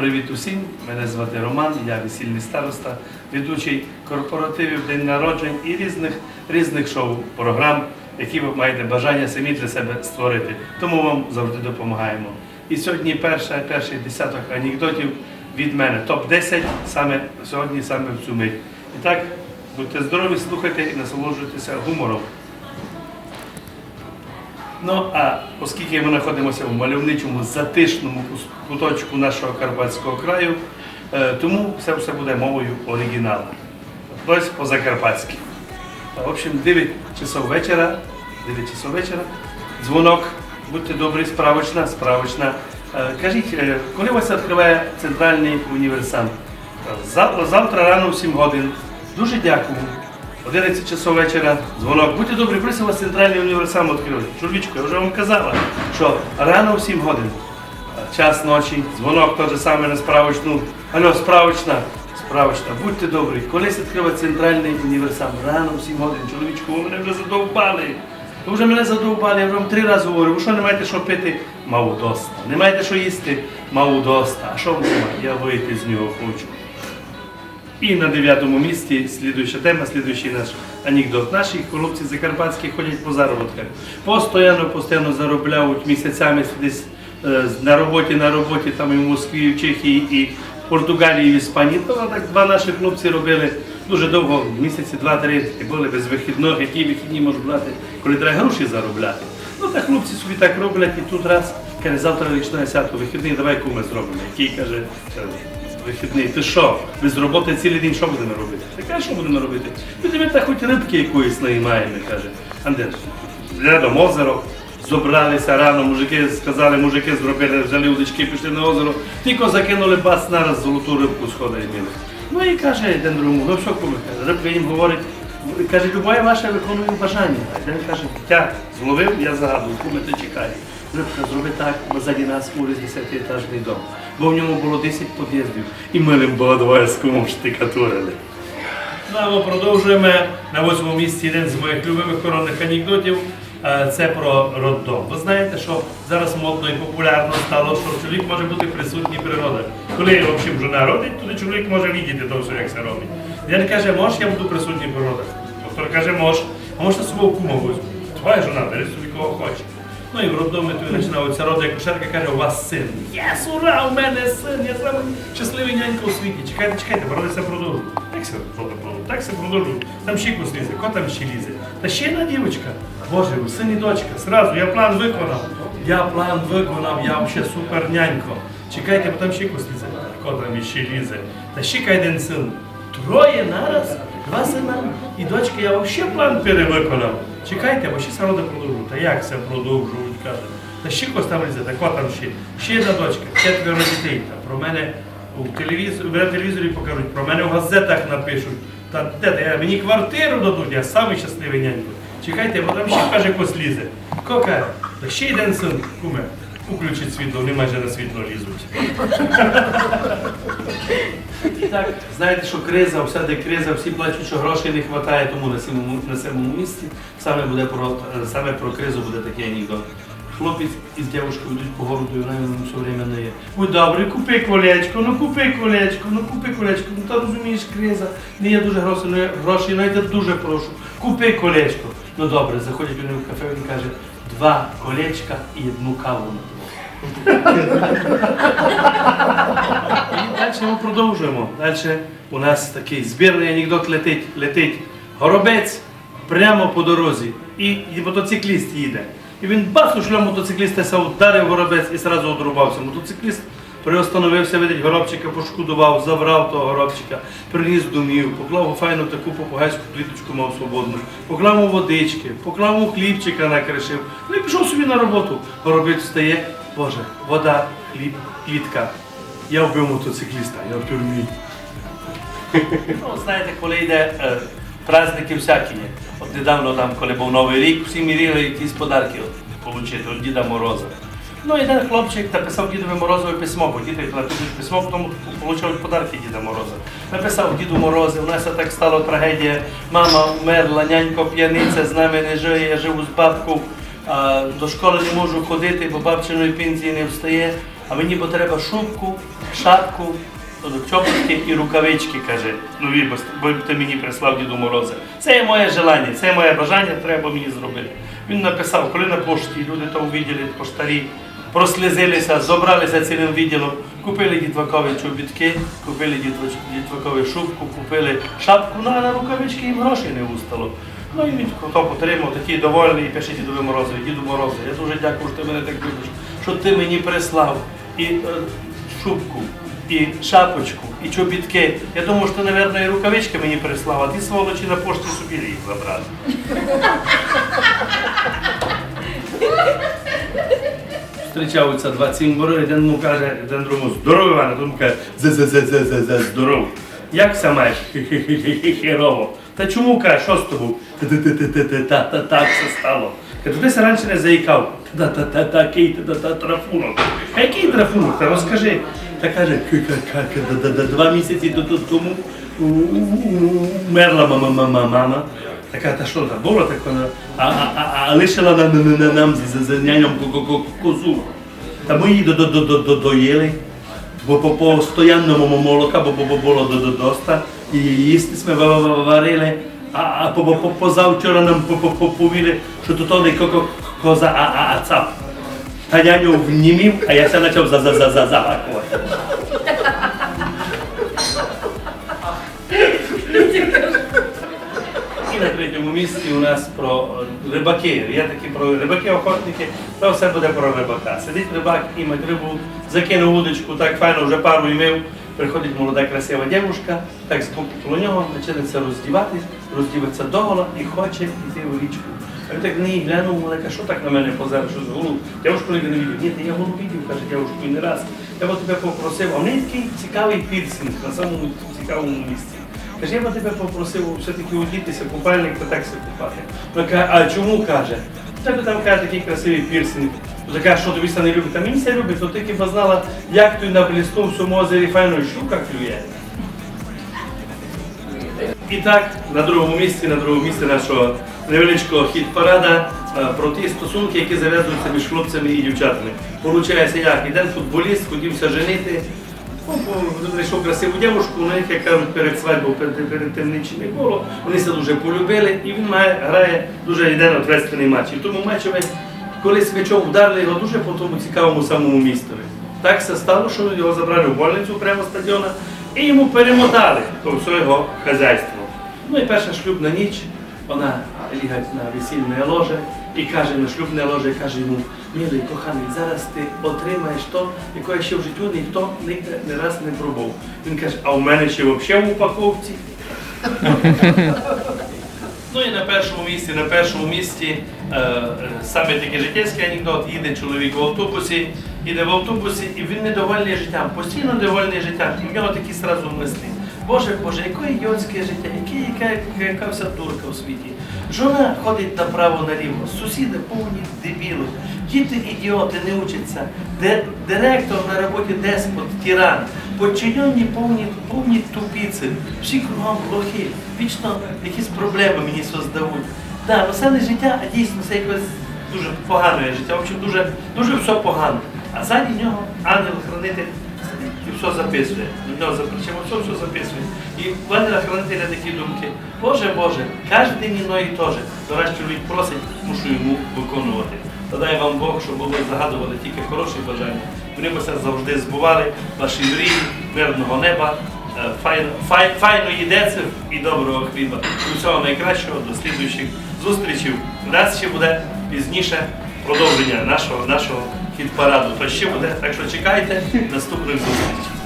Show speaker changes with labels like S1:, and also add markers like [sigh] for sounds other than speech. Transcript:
S1: Привіт усім! Мене звати Роман, я весільний староста, ведучий корпоративів, день народжень і різних різних шоу-програм, які ви маєте бажання самі для себе створити. Тому вам завжди допомагаємо. І сьогодні перша, перший десяток анекдотів від мене. Топ-10 саме сьогодні, саме в цю мить. І так, будьте здорові, слухайте і насолоджуйтеся гумором. Ну а оскільки ми знаходимося в мальовничому затишному куточку нашого Карпатського краю, е, тому все все буде мовою оригіналу. Тобто по-закарпатськи. В общем, 9 часов вечора, 9 часов вечора, дзвонок, будьте добрі, справочна, справочна. Е, Кажіть, е, коли вас відкриває центральний універсам? Завтра, завтра рано в 7 годин. Дуже дякую. 11 часов вечора, дзвонок. Будьте добрі, просимо вас центральний універсам відкрили. Чоловічко, я вже вам казала, що рано в 7 годин. Час ночі, дзвонок той же саме на справочну. Алло, справочна, справочна, будьте добрі. Колись відкриває центральний універсам. Рано в 7 годин. Чоловічко, ви мене вже задовбали. Ви вже мене задовбали, я вам три рази говорю, ви що не маєте що пити? Мав доста. Не маєте що їсти? Мав доста. А що немає? Я вийти з нього хочу. І на дев'ятому місці слідуюча тема, слідуючий наш анекдот. Наші хлопці закарпатські ходять по заробітках. Постоянно, постійно заробляють місяцями десь на роботі, на роботі, там і в Москві, і в Чехії, і в Португалії, і в Іспанії. То так два наші хлопці робили дуже довго, місяці, два-три, і були без вихідних, які вихідні можуть брати, коли треба гроші заробляти. Ну так хлопці собі так роблять, і тут раз каже, завтра річне свято, вихідний, давай куми зробимо. Який каже, «Е, вихідний. Ти що? Ми з роботи цілий день що будемо робити? Ти каже, що будемо робити? Ми так хоч рибки якоїсь наймаємо, каже. Андеш, рядом озеро, зібралися рано, мужики сказали, мужики зробили, взяли удочки, пішли на озеро, тільки закинули бас, нараз золоту рибку сходить мили. Ну і каже один другому, ну що куми, каже, рибка їм говорить, каже, любое ваше виконує бажання. А один каже, тя, зловив, я загадую, куми, ти чекай. Рибка, так, ззаді нас уріз 10-етажний дом. Бо в ньому було 10 під'їздів. І ми ним кумом штикатурили. Ну, а продовжуємо на восьмому місці один з моїх любимих коронних анекдотів. Е, Це про роддом. Ви знаєте, що зараз модно і популярно стало, що чоловік може бути присутній при родах. Коли взагалі жена родить, тоді чоловік може видіти то все, як це робить. Він каже, мож, я буду присутній при родах. Доктор каже, мож, а може свого кума візьму. Твоя жона, бери собі кого хоче. Ну і в роддомі тобі починаються роди, як кушерка каже, у вас син. Єс, ура, у мене син, я самий щасливий нянька у світі. Чекайте, чекайте, родиться продовжу. Як це роди продовжу? Так це продовжу. Там ще кус лізе, ко там ще лізе. Та ще одна дівчинка. Боже, син і дочка. Сразу, я план виконав. Я план виконав, я взагалі супер нянько. Чекайте, бо там ще кус лізе. Ко там ще лізе. Та ще один син. Троє нараз, два сина і дочка, я взагалі план перевиконав. Чекайте, бо ще роди продовжують. Та як це продовжують, каже. Та ще когось там лізе, так там ще. Ще одна дочка, четверо дітей. Та про мене у телевізорі, в телевізорі покажуть, про мене в газетах напишуть. Та де та я мені квартиру дадуть, я самий щасливий нянько. Чекайте, бо там ще каже когось лізе. Кока, та ще один син, куме. Включить світло, вони майже на світло лізуть. І так, знаєте, що криза, всяде криза, всі плачуть, що грошей не вистачає, тому на сьомому, на сьомому місці саме, буде про, саме про кризу буде такий анекдот. Хлопець із дівчинкою йдуть по городу, і вона йому все время не є. Ой, добре, купи колечко, ну купи колечко, ну купи колечко, ну та розумієш, криза, не є дуже ну я грошей, ну я дуже прошу, купи колечко. Ну добре, заходять вони в кафе, він каже, два колечка і одну каву на І далі ми продовжуємо. Далі у нас такий збірний анекдот летить, летить горобець прямо по дорозі. І, мотоцикліст їде. І він бац у шльом мотоцикліста ударив горобець і одразу одрубався. Мотоцикліст приостановився, видить, горобчика пошкодував, забрав того горобчика, приніс домів, поклав файну таку попугайську кліточку мав свободну, поклав йому водички, поклав йому хлібчика накришив. Ну і пішов собі на роботу. Горобець встає, Боже, вода, хліб, клітка. Я вбив мотоцикліста, я в тюрмі. Ну, знаєте, коли йде е, праздники всякі. От недавно там, коли був Новий рік, всі мірили якісь подарки от, отримати від Діда Мороза. Ну, один хлопчик написав Дідові Морозове письмо, бо діти напишуть письмо, потім отримують подарки Діда Мороза. Написав Діду Морозу, у нас так стала трагедія. Мама вмерла, нянько п'яниця з нами не живе, я живу з бабкою. До школи не можу ходити, бо бабчиної пенсії не встає. а мені бо треба шубку, шапку, чоботки і рукавички, каже. Ну бо ти мені прислав Діду Морозе. Це є моє желання, це є моє бажання, треба мені зробити. Він написав, коли на пошті люди то увиділи, поштарі, прослізилися, зобралися цілим відділом, купили дітвакові чобітки, купили дітва- дітвакову шубку, купили шапку, ну а на рукавички їм грошей не устало. Ну і він то потримав, такий довольний і пише Дідові Морозові, Діду Морозе, я дуже дякую, що ти мене так любиш, що ти мені прислав і е, шубку, і шапочку, і чобітки. Я думаю, що ти, мабуть, і рукавички мені прислав, а ти сволочі на пошті собі їх забрали. [laughs] Зустрічаються два цимбори, один йому каже, один другому здорово, Іване, тому каже, зе зе зе зе зе зе здоров. Як все маєш? Та чому каже, що з тобою? Та-та-та-та-та, та так все стало. Каже, ти се раніше не заїкав. Та-та-та, такий та-та трафунок. А який трафунок? Та розкажи. Та каже, два місяці то- то- тому умерла мама, мама, мама. Така, та що там було так вона, а, а, а, а лишила на, на, на, нам з, з, няням ко- ко- ко- козу. Та ми її до, до, до, до, до, доїли, бо по постоянному молока, бо, бо, було до, до доста, і їсти ми ва- ва- ва- варили, а, а по, по, по, позавчора нам по, по, по, повіли, що то не ко- ко- коза, а, а, а цап. Та няню внімів, а я все почав за, за, за, за, загакувати. На третьому місці у нас про е, рибаки. Є такі про рибаки-охотники, то все буде про рибака. Сидить рибак, імать рибу, закинув удочку, так файно вже пару імив. Приходить молода красива дівчинка, так коло нього починається роздіватись, роздіватися догола і хоче йти в річку. А він так на неї глянув, малека, що так на мене позер, що з голову? Дівчинку не видів. Ні, та я голову видів, каже дівчинку, і не раз. Я б тебе попросив, а в неї такий цікавий пірсинг на самому цікавому місці. Каже, я би тебе попросив все-таки одітися, купальник та так купати. Вона каже, а чому каже? У тебе там каже такий красивий пірсинг. Вона каже, що тобі це не любить? Та мені це любить, то ти хіба знала, як той на блісну в цьому озері файно щука клює. І так, на другому місці, на другому місці нашого невеличкого хіт-парада е, про ті стосунки, які зав'язуються між хлопцями і дівчатами. Получається як? Один футболіст хотівся женити, ну, знайшов красиву дівчинку, на них, як кажуть, перед свадьбою, перед, перед тим нічим не було. Вони це дуже полюбили, і він має, грає дуже один ответственний матч. І тому матчі колись м'ячом вдарили його дуже по тому цікавому самому містові. Так все стало, що його забрали в больницю прямо стадіона і йому перемотали то все його хазяйство. Ну і перша шлюбна ніч, вона лягать на весільне ложе і каже на шлюбне ложе, каже йому, милий, коханий, зараз ти отримаєш то, якого ще в життю ніхто не раз не пробував. Він каже, а у мене ще взагалі в упаковці. Ну і на першому місці, на першому місці е, саме такий життєвський анекдот, їде чоловік в автобусі, їде в автобусі, і він недовольний життям, постійно недовольний життям. І в нього такі сразу мислі. Боже, Боже, яке ідіотське життя, яка, яка, яка вся дурка у світі. Жона ходить направо-наліво, сусіди повні дебіли, діти ідіоти не учаться, директор на роботі деспот, тиран, подчинені повні, повні тупіці, всі кругом плохі, вічно якісь проблеми мені создавуть. Так, ну не життя, а дійсно це якось дуже погане життя. В общем, дуже, дуже все погано. А ззаді нього ангел-хранитель і все записує. До нього все, все записує. І в ангела-хранителя такі думки. Боже, Боже, кожен день і теж. То раз чоловік просить, мушу йому виконувати. Та дай вам Бог, щоб ви загадували тільки хороші бажання. Вони все завжди збували, ваші мрії, мирного неба, е, файно, фай, файної деців і доброго хліба. І всього найкращого, до слідуючих зустрічей. У нас ще буде пізніше продовження нашого, нашого хіт-параду. То ще буде, так що чекайте наступних зустрічей.